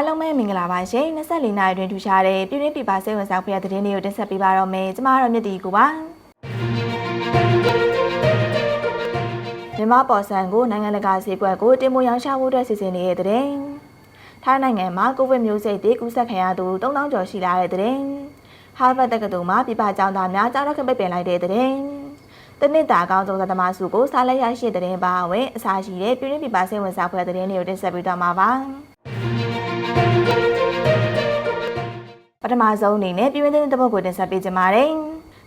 အားလုံးပဲမင်္ဂလာပါရှင်24နှစ်အတွင်းထူရှားတဲ့ပြည်တွင်းပြည်ပစိတ်ဝင်စားဖွယ်တဲ့သတင်းတွေကိုတင်ဆက်ပေးပါတော့မယ်ကျမတို့မြတ်တီကိုပါမြန်မာပေါ်ဆန်ကိုနိုင်ငံတကာဈေးကွက်ကိုတင်မိုးရောင်းချဖို့အတွက်စီစဉ်နေတဲ့တဲ့ထိုင်းနိုင်ငံမှာကိုဗစ်မျိုးစိတ်တွေကူးစက်ခံရသူ3000ကျော်ရှိလာတဲ့တဲ့ဟာဗတ်တက္ကသိုလ်မှာပြည်ပကျောင်းသားများကျောင်းတော်ခပိတ်ပင်လိုက်တဲ့တဲ့တနစ်တာအကောင်းဆုံးသမားစုကိုစားလက်ရရှိတဲ့တဲ့ပါဝင်အစားရှိတဲ့ပြည်တွင်းပြည်ပစိတ်ဝင်စားဖွယ်တဲ့သတင်းတွေကိုတင်ဆက်ပေးသွားမှာပါ ပထမဆုံးအနေနဲ့ပြည်တွင်းသတင်းတစ်ပုဒ်ကိုတင်ဆက်ပေးကြပါမယ်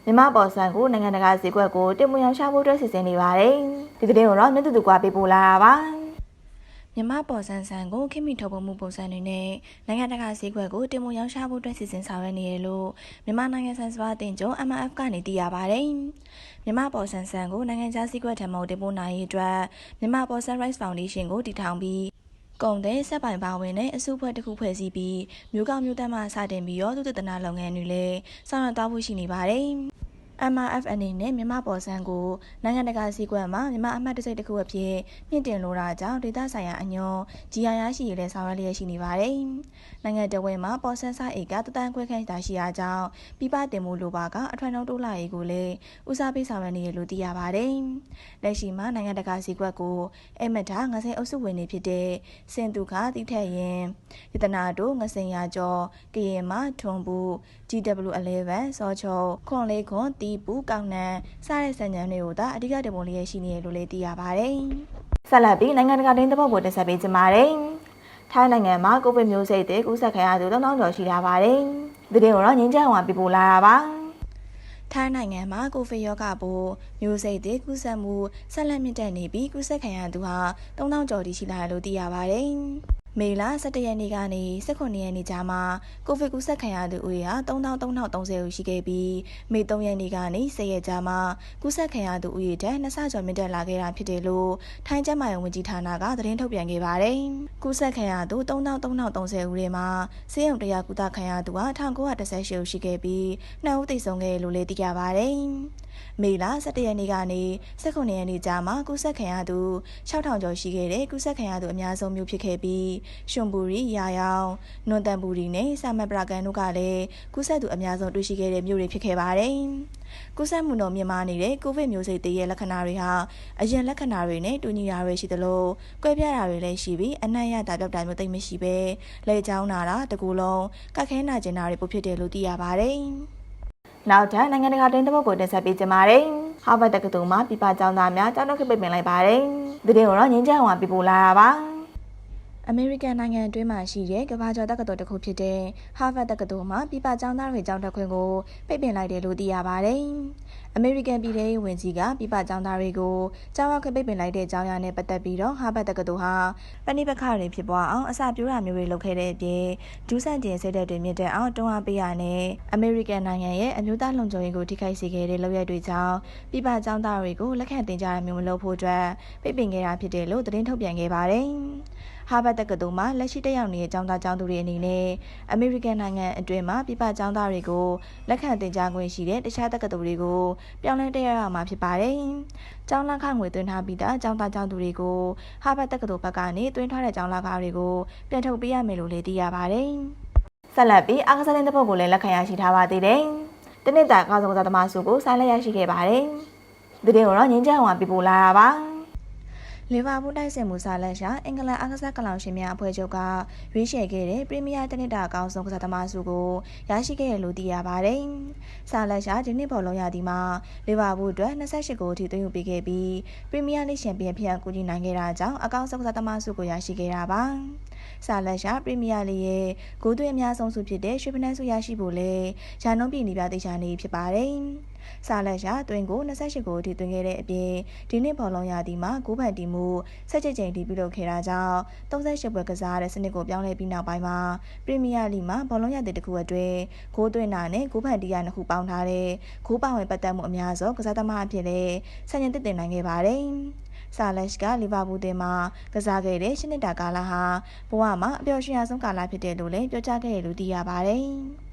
မြမပေါ်ဆန်ကိုနိုင်ငံတကာဈေးကွက်ကိုတင်မွေအောင်ရှာဖို့အတွက်စီစဉ်နေပါတယ်ဒီသတင်းကိုတော့မြတ်သူသူကပေးပို့လာတာပါမြမပေါ်ဆန်းဆန်းကိုခင်မီထုတ်ပုံမှုပုံစံတွေနဲ့နိုင်ငံတကာဈေးကွက်ကိုတင်မရောင်းချဖို့အတွက်စီစဉ်ဆောင်ရွက်နေရလို့မြန်မာနိုင်ငံဆန်စပါးတင်ကျုံ MF ကနေသိရပါတယ်။မြမပေါ်ဆန်းဆန်းကိုနိုင်ငံခြားဈေးကွက်ထံမှတင်ပို့နိုင်ရေးအတွက်မြမပေါ်ဆန်း Rice Foundation ကိုတည်ထောင်ပြီး ကုန်တဲ့စက်ပိုင်ပါဝင်တဲ့အစုဖွဲ့တစ်ခုဖွဲ့စည်းပြီးမြို့ကောက်မြို့တက်မှစတင်ပြီးရောသူတည်တနာလုပ်ငန်းတွေလည်းဆောင်ရွက်သွားဖို့ရှိနေပါတယ်။ MRF အနေနဲ့မြန်မာပေါ်ဆန်းကိုနိုင်ငံတကာစည်းကွက်မှာမြန်မာအမှတ်တစိတ်တစ်ခုအဖြစ်မြင့်တင်လိုတာကြောင့်ဒေသဆိုင်ရာအညွန်ဂျီယာရရှိရတဲ့ဆောင်ရွက်လျက်ရှိနေပါတယ်။နိုင်ငံတော်ဝင်မှာပေါ်ဆန်းစာဧကတသန်းခွဲခန့်သာရှိရာကြောင့်ပြပတင်မှုလိုပါကအထွန်းနှုံးတိုးလာရေးကိုလည်းဦးစားပေးဆောင်ရွက်နေရလို့သိရပါတယ်။လက်ရှိမှာနိုင်ငံတကာစည်းကွက်ကိုအမထာငါစိန်အုပ်စုဝင်နေဖြစ်တဲ့စင်တူခတိထက်ရင်ယတနာတို့ငစင်ရကျော်ကရင်မထွန်ဘူး GW11 စောချုံခွန်လေးခွန်တီပူကောက်နန်စတဲ့စံညံတွေကိုသာအဓိကတပုံလေးရရှိနေရလို့လည်းသိရပါတယ်ဆက်လက်ပြီးနိုင်ငံတကာတင်းတစ်ပုဒ်ကိုတင်ဆက်ပေးကြပါမယ်ထိုင်းနိုင်ငံမှာကိုဗစ်မျိုးစိတ်တွေကူးစက်ခံရသူ3000ကျော်ရှိလာပါတယ်ဒီသတင်းကိုတော့ငင်းချမ်းအောင်ပြပို့လာတာပါ။ထိုင်းနိုင်ငံမှာကိုဗစ်ရောဂါပိုးမျိုးစိတ်တွေကူးစက်မှုဆက်လက်မြင့်တက်နေပြီးကူးစက်ခံရသူဟာ3000ကျော်ထိရှိလာတယ်လို့သိရပါတယ်။ မေလ17ရက်နေ့ကနေ18ရက်နေ့ကြားမှာကိုဗစ်ကူးစက်ခံရသူဦးရေဟာ3330ဦးရှိခဲ့ပြီးမေ3ရက်နေ့ကနေ10ရက်ကြားမှာကူးစက်ခံရသူဦးရေတဲ့2ဆကျော်မြင့်တက်လာခဲ့တာဖြစ်တယ်လို့ထိုင်းကျန်းမာရေးဝန်ကြီးဌာနကသတင်းထုတ်ပြန်ခဲ့ပါတယ်။ကူးစက်ခံရသူ3330ဦးထဲမှာဆေးရုံတရားကုသခံရသူဟာ1918ဦးရှိခဲ့ပြီး2ဦးသေဆုံးခဲ့လို့လည်းသိရပါတယ်။မေလ17ရက်နေ့ကနေ18ရက်နေ့ကြားမှာကူးစက်ခံရသူ6000ကျော်ရှိခဲ့တဲ့ကူးစက်ခံရသူအများဆုံးမျိုးဖြစ်ခဲ့ပြီးရွှွန်ဘူရီရာယောင်နွန်တန်ဘူရီနဲ့ဆာမတ်ပရာကန်တို့ကလည်းကူးစက်သူအများဆုံးတွေ့ရှိခဲ့တဲ့မျိုးတွေဖြစ်ခဲ့ပါတယ်။ကူးစက်မှုနှုန်းမြင့်မားနေတဲ့ကိုဗစ်မျိုးစိတ်တည်းရဲ့လက္ခဏာတွေဟာအရင်လက္ခဏာတွေနဲ့တူညီတာတွေရှိသလိုကွဲပြားတာတွေလည်းရှိပြီးအနံ့ရတာပြောက်တာမျိုးသိမ့်မရှိပဲလေချောင်းနာတာတကူလုံးကက်ခဲနာကျင်တာတွေပိုဖြစ်တယ်လို့သိရပါတယ်။နောက်ထပ်နိုင်ငံတကာတင်းတစ်ပုဒ်ကိုတင်ဆက်ပေးကြပါမယ်ဟာဗတ်တက္ကသိုလ်မှာပြည်ပကျောင်းသားများကျောင်းတော်ခပိတ်ပင်လိုက်ပါတယ်ဒီသတင်းကိုတော့ငင်းချမ်းအောင်ပြပို့လာတာပါ အမေရိကန်နိုင်ငံအတွင်းမှာရှိတဲ့ကမ္ဘာကျော်တက္ကသိုလ်တစ်ခုဖြစ်တဲ့ Harvard တက္ကသိုလ်မှာပြည်ပကျောင်းသားတွေကျောင်းတက်ခွင့်ကိုပိတ်ပင်လိုက်တယ်လို့သိရပါတယ်။အမေရိကန်ပြည်ထရေးဝန်ကြီးကပြည်ပကျောင်းသားတွေကိုကျောင်းရောက်ခွင့်ပိတ်ပင်လိုက်တဲ့အကြောင်းအရာနဲ့ပတ်သက်ပြီးတော့ Harvard တက္ကသိုလ်ဟာပဏိပခတွေဖြစ်ပွားအောင်အစာပြိုးတာမျိုးတွေလုပ်ခဲ့တဲ့အပြင်ဒူးဆန်တင်ဆက်တဲ့တွေမြင့်တက်အောင်တွန်းအားပေးရနဲ့အမေရိကန်နိုင်ငံရဲ့အမျိုးသားလုံခြုံရေးကိုထိခိုက်စေခဲ့တဲ့လုပ်ရက်တွေကြောင့်ပြည်ပကျောင်းသားတွေကိုလက်ခံတင်ကြရမျိုးမလုပ်ဖို့အတွက်ပိတ်ပင်ခဲ့တာဖြစ်တယ်လို့သတင်းထုတ်ပြန်ခဲ့ပါတယ်။ဟာဗတ်တက္ကသိုလ်မှာလက်ရှိတက်ရောက်နေတဲ့ကျောင်းသားကျောင်းသူတွေအနေနဲ့အမေရိကန်နိုင်ငံအတွင်းမှာပြပကျောင်းသားတွေကိုလက်ခံတင်ကြားခွင့်ရှိတဲ့တခြားတက္ကသိုလ်တွေကိုပြောင်းလဲတက်ရောက်ရမှာဖြစ်ပါတယ်။ကျောင်းလက်ခငွေသွင်းထားပြီးသားကျောင်းသားကျောင်းသူတွေကိုဟာဗတ်တက္ကသိုလ်ဘက်ကနေသွင်းထားတဲ့ကျောင်းလက်ကားတွေကိုပြန်ထုတ်ပေးရမယ်လို့လည်းသိရပါတယ်။ဆက်လက်ပြီးအားကစားတင်းတစ်ပုဒ်ကိုလည်းလက်ခံရရှိထားပါသေးတယ်တနစ်တာအကောင်းဆုံးကစားသမားစုကိုဆိုင်လက်ရရှိခဲ့ပါတယ်ဒီသတင်းကိုတော့ငင်းချမ်းအောင်ပြပို့လာတာပါ လီဗာပူးတိုက်စစ်မှုစာလက်ရှာအင်္ဂလန်အားကစားကလောင်ရှင်များအဖွဲ့ချုပ်ကရွေးချယ်ခဲ့တဲ့ပရီးမီးယားတနစ်တာအကောင်းဆုံးကစားသမားစုကိုရရှိခဲ့ရလို့သိရပါတယ်။စာလက်ရှာဒီနှစ်ပေါ်လုံးရသည်မှာလီဗာပူးအတွက်28ဂိုးအထိသွင်းယူပေးခဲ့ပြီးပရီးမီးယားလိချန်ပီယံဖြစ်အောင်ကူညီနိုင်ခဲ့တာကြောင့်အကောင်းဆုံးကစားသမားစုကိုရရှိခဲ့တာပါ။စာလက်ရှာပရီးမီးယားလိရဲ့ဂိုးသွင်းအများဆုံးစုဖြစ်တဲ့ရွှေဖနန်းစုရရှိဖို့လဲဂျာနုံးပြည်နေပြသိချာနေဖြစ်ပါတယ်။ စာလက်ရှာတွင်ကို28ကိုအထိတွင်ခဲ့တဲ့အပြင်ဒီနှစ်ဘောလုံးရာသီမှာဂိုးဖန်တီမှု17ကြိမ်ထိပြုလုပ်ခဲ့တာကြောင့်38ပွဲကစားတဲ့စနစ်ကိုပြောင်းလဲပြီးနောက်ပိုင်းမှာပရီးမီးယားလိမှာဘောလုံးရာသီတစ်ခုအတွင်းဂိုးသွင်းတာနဲ့ဂိုးဖန်တီရနှစ်ခုပေါင်းထားတဲ့ဂိုးပါဝင်ပတ်သက်မှုအများဆုံးကစားသမားအဖြစ်လည်းဆန်ရင်တစ်တင်နိုင်ခဲ့ပါတယ်။ဆာလက်ရှ်ကလီဗာပူးတင်မှာကစားခဲ့တဲ့ရှစ်နှစ်တာကာလဟာဘဝမှာအပျော်ရွှင်ရဆုံးကာလဖြစ်တယ်လို့လည်းပြောကြားခဲ့တယ်လို့သိရပါတယ်။